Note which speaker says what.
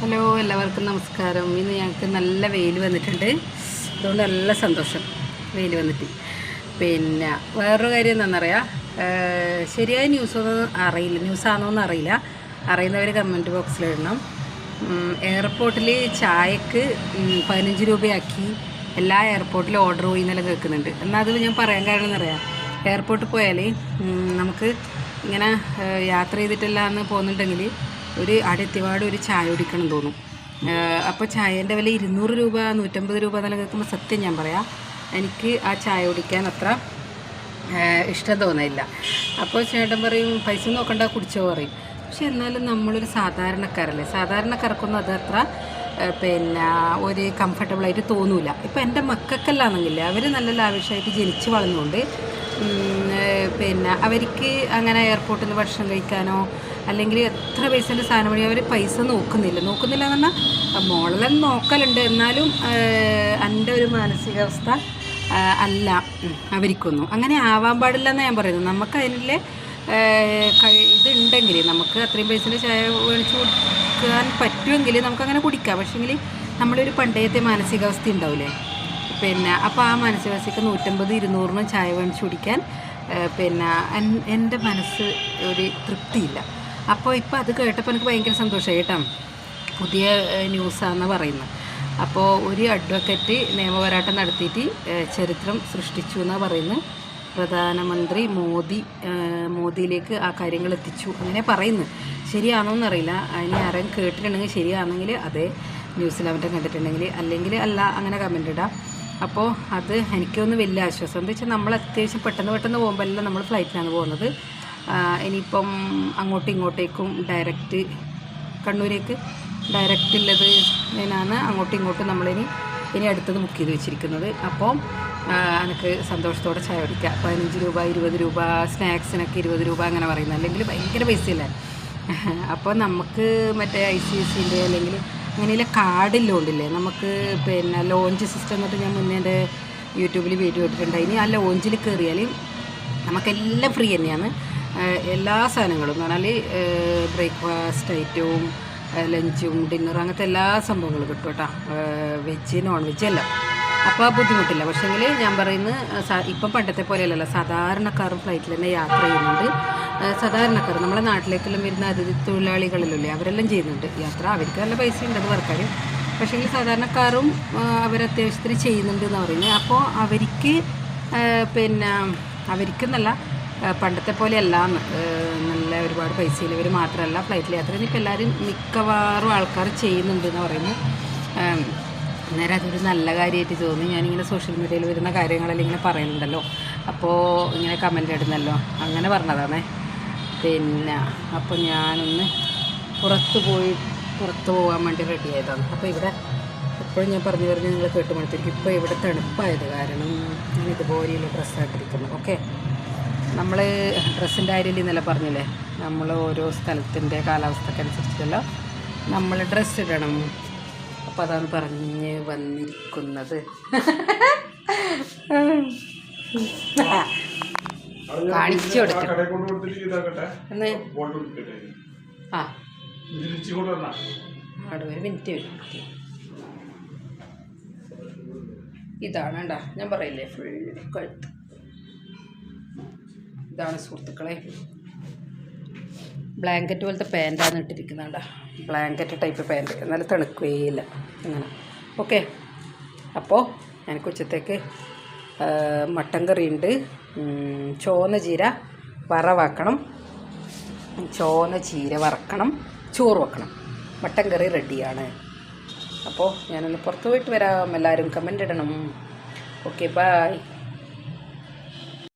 Speaker 1: Hello എല്ലാവർക്കും നമസ്കാരം. ഇന്ന് ഞങ്ങൾക്ക് നല്ല വെയിൽ വന്നിട്ടുണ്ട്. അതുകൊണ്ട് നല്ല സന്തോഷം വെയിൽ വന്നിട്ട്. പിന്നെ വേറൊരു കാര്യം എന്താണെന്നറിയാം ശരിയായ ന്യൂസൊന്നും അറിയില്ല. ന്യൂസാണോന്ന് അറിയില്ല. അറിയുന്നവർ കമന്റ് ബോക്സിൽ ഇടണം. എയർപോർട്ടിൽ ചായക്ക് പതിനഞ്ച് രൂപയാക്കി എല്ലാ എയർപോർട്ടിലും ഓർഡർ പോയി എന്നെല്ലാം കേൾക്കുന്നുണ്ട്. എന്നാൽ അതിൽ ഞാൻ പറയാൻ കാരണം എന്നറിയാം എയർപോർട്ടിൽ പോയാൽ നമുക്ക് ഇങ്ങനെ യാത്ര യാത്ര എന്ന് പോകുന്നുണ്ടെങ്കിൽ ഒരു അടുത്തിവാട് ഒരു ചായ കുടിക്കണം തോന്നും. അപ്പോൾ ചായേന്റെ വില ഇരുന്നൂറ് രൂപ നൂറ്റമ്പത് രൂപ എന്നെല്ലാം കേൾക്കുമ്പോൾ സത്യം ഞാൻ പറയാം എനിക്ക് ആ ചായ കുടിക്കാൻ അത്ര ഇഷ്ടം തോന്നില്ല അപ്പോൾ ചേട്ടൻ പറയും പൈസ നോക്കണ്ട കുടിച്ചോ പറയും. പക്ഷെ എന്നാലും നമ്മളൊരു സാധാരണക്കാരല്ലേ? സാധാരണക്കാർക്കൊന്നും അത് അത്ര പിന്നെ ഒരു കംഫർട്ടബിളായിട്ട് തോന്നൂല. ഇപ്പം എന്റെ മക്കൾക്കെല്ലാന്നെങ്കിലേ അവർ നല്ല ലാവിഷായിട്ട് ജനിച്ച് വളർന്നുകൊണ്ട് പിന്നെ അവർക്ക് അങ്ങനെ എയർപോർട്ടിൽ നിന്ന് ഭക്ഷണം കഴിക്കാനോ അല്ലെങ്കിൽ എത്ര പൈസേന്റെ സാധനം വഴി അവർ പൈസ നോക്കുന്നില്ല. നോക്കുന്നില്ല എന്ന് പറഞ്ഞാൽ മോളിലും നോക്കലുണ്ട്. എന്നാലും എന്റെ ഒരു മാനസികാവസ്ഥ അല്ല. അവർക്കൊന്നും. അങ്ങനെ ആവാൻ പാടില്ല എന്ന് ഞാൻ പറയുന്നത്. നമുക്ക് അതിനുള്ള ഇതുണ്ടെങ്കിൽ നമുക്ക് അത്രയും പൈസേന്റെ ചായ മേടിച്ച് കൊടുക്കാൻ പറ്റുമെങ്കിൽ നമുക്കങ്ങനെ കുടിക്കാം. പക്ഷേങ്കിൽ നമ്മളൊരു പണ്ടയത്തെ മാനസികാവസ്ഥ ഉണ്ടാവില്ലേ പിന്നെ അപ്പോൾ ആ മാനസികാവസ്ഥയ്ക്ക് നൂറ്റമ്പത് ഇരുന്നൂറിന് ചായ മേടിച്ച് കുടിക്കാൻ പിന്നെ എൻ- എന്റെ മനസ്സ് ഒരു തൃപ്തിയില്ല. അപ്പോൾ ഇപ്പോൾ അത് കേട്ടപ്പോൾ എനിക്ക് ഭയങ്കര സന്തോഷമായി കേട്ടോ. പുതിയ ന്യൂസാണെന്ന് പറയുന്നത്. അപ്പോൾ ഒരു അഡ്വക്കറ്റ് നിയമപോരാട്ടം നടത്തിയിട്ട് ചരിത്രം സൃഷ്ടിച്ചു എന്നാണ് പറയുന്നത്. പ്രധാനമന്ത്രി മോദി മോദിയിലേക്ക് ആ കാര്യങ്ങൾ എത്തിച്ചു അങ്ങനെ പറയുന്നു. ശരിയാണോ എന്നറിയില്ല അതിന് ആരെങ്കിലും കേട്ടിട്ടുണ്ടെങ്കിൽ ശരിയാണെങ്കിൽ അതേ ന്യൂസിൽ കണ്ടിട്ടുണ്ടെങ്കിൽ അല്ലെങ്കിൽ അല്ല അങ്ങനെ കമന്റ് ഇടാം. അപ്പോൾ അത് എനിക്കൊന്ന് വലിയ ആശ്വാസം. എന്താ വെച്ചാൽ നമ്മൾ അത്യാവശ്യം പെട്ടെന്ന് പെട്ടെന്ന് പോകുമ്പോൾ എല്ലാം നമ്മൾ ഫ്ലൈറ്റിലാണ് പോകുന്നത് ഇനിയിപ്പം അങ്ങോട്ടും ഇങ്ങോട്ടേക്കും ഡയറക്റ്റ് കണ്ണൂരേക്ക് ഡയറക്റ്റ് ഉള്ളത് ഇതിനാണ് അങ്ങോട്ടും ഇങ്ങോട്ടും നമ്മളിനി ഇനി അടുത്തത് ബുക്ക് ചെയ്ത് വെച്ചിരിക്കുന്നത്. അപ്പോൾ എനിക്ക് സന്തോഷത്തോടെ ചായ കുടിക്കുക പതിനഞ്ച് രൂപ ഇരുപത് രൂപ സ്നാക്സിനൊക്കെ ഇരുപത് രൂപ അങ്ങനെ പറയുന്നത്. അല്ലെങ്കിൽ ഭയങ്കര പൈസയല്ലേ? അപ്പോൾ നമുക്ക് മറ്റേ ഐ സി എസ് സിന്റെ അല്ലെങ്കിൽ അങ്ങനെയുള്ള കാർഡില്ലോണ്ടില്ലേ നമുക്ക് പിന്നെ ലോഞ്ച് സിസ്റ്റം എന്നിട്ട് ഞാൻ മുന്നേ എന്റെ യൂട്യൂബിൽ വീഡിയോ ഇട്ടിട്ടുണ്ട്. ഇനി ആ ലോഞ്ചിൽ കയറിയാൽ നമുക്കെല്ലാം ഫ്രീ തന്നെയാണ്. എല്ലാ സാധനങ്ങളും എന്ന് പറഞ്ഞാൽ ബ്രേക്ക്ഫാസ്റ്റ് ഐറ്റവും ലഞ്ചും ഡിന്നറും അങ്ങനത്തെ എല്ലാ സംഭവങ്ങളും കിട്ടും കേട്ടോ. വെജ് നോൺ വെജ് എല്ലാം. അപ്പോൾ ബുദ്ധിമുട്ടില്ല. പക്ഷേങ്കിൽ ഞാൻ പറയുന്നത് ഇപ്പം പണ്ടത്തെ പോലെയല്ലല്ലോ. സാധാരണക്കാരും ഫ്ലൈറ്റിൽ തന്നെ യാത്ര ചെയ്യുന്നുണ്ട്. സാധാരണക്കാർ നമ്മളെ നാട്ടിലേക്കെല്ലാം വരുന്ന അതിഥി തൊഴിലാളികളിലല്ലേ അവരെല്ലാം ചെയ്യുന്നുണ്ട്. യാത്ര അവർക്ക് നല്ല പൈസ ഉണ്ട് അത് വർക്കാർ പക്ഷേ സാധാരണക്കാരും അവരത്യാവശ്യത്തിന് ചെയ്യുന്നുണ്ട് എന്ന് പറയുന്നത് അപ്പോൾ അവർക്ക് പിന്നെ അവർക്കെന്നല്ല നല്ല പണ്ടത്തെ പോലെ അല്ല നല്ല ഒരുപാട് പൈസയിലവർ മാത്രമല്ല ഫ്ലൈറ്റിൽ യാത്ര ഇപ്പോൾ എല്ലാവരും മിക്കവാറും ആൾക്കാർ ചെയ്യുന്നുണ്ട് എന്ന് പറയുന്നു. ഏഹ് അന്നേരം അതൊരു നല്ല കാര്യമായിട്ട് തോന്നി. ഞാനിങ്ങനെ സോഷ്യൽ മീഡിയയിൽ വരുന്ന കാര്യങ്ങളെല്ലാം ഇങ്ങനെ പറയുന്നുണ്ടല്ലോ അപ്പോൾ ഇങ്ങനെ കമന്റ് ഇടുന്നല്ലോ. അങ്ങനെ പറഞ്ഞതാണേ. പിന്നെ അപ്പോൾ ഞാനൊന്ന് പുറത്ത് പോയി പുറത്ത് പോകാൻ വേണ്ടി റെഡി ആയതാണ്. അപ്പോൾ ഇവിടെ എപ്പോഴും ഞാൻ പറഞ്ഞു പറഞ്ഞ് നിങ്ങൾ കേട്ടുമ്പോഴത്തേക്ക് ഇപ്പോൾ ഇവിടെ തണുപ്പായത് കാരണം ഞാൻ ഇതുപോലെയുള്ള ഡ്രസ്സായിട്ടിരിക്കുന്നു ഓക്കെ നമ്മൾ ഡ്രസ്സിന്റെ കാര്യം ഇന്നലെ പറഞ്ഞില്ലേ? നമ്മൾ ഓരോ സ്ഥലത്തിന്റെ കാലാവസ്ഥക്കനുസരിച്ചല്ലോ നമ്മൾ ഡ്രസ്സ് ഇടണം. അപ്പം അതാണ് പറഞ്ഞ് വന്നിരിക്കുന്നത്. കാണിച്ചു
Speaker 2: ഇതാക്കട്ടെ.
Speaker 1: എന്ന് ആ. ഒരു മിനിറ്റ് ഇതാണ് കേട്ടോ ഞാൻ പറയില്ലേ? ഫുൾ കഴുത്ത്. ഇതാണ് സുഹൃത്തുക്കളെ. ബ്ലാങ്കറ്റ് പോലത്തെ പാന്റാണ് ഇട്ടിരിക്കുന്നുണ്ട ബ്ലാങ്കറ്റ് ടൈപ്പ് പാന്റ് എന്നാലും തണുക്കുകയില്ല അങ്ങനെ. ഓക്കെ അപ്പോൾ ഞാൻ ഉച്ചത്തേക്ക് മട്ടൻ കറി ഉണ്ട് ഉം, ചോന്ന ചീര വറവാക്കണം. ചോന്ന ചീര വറക്കണം. ചോറ് വെക്കണം. മട്ടൻ കറി റെഡിയാണ്. അപ്പോൾ ഞാനൊന്ന് പുറത്ത് പോയിട്ട് വരാം. എല്ലാവരും കമന്റ് ഇടണം. Okay bye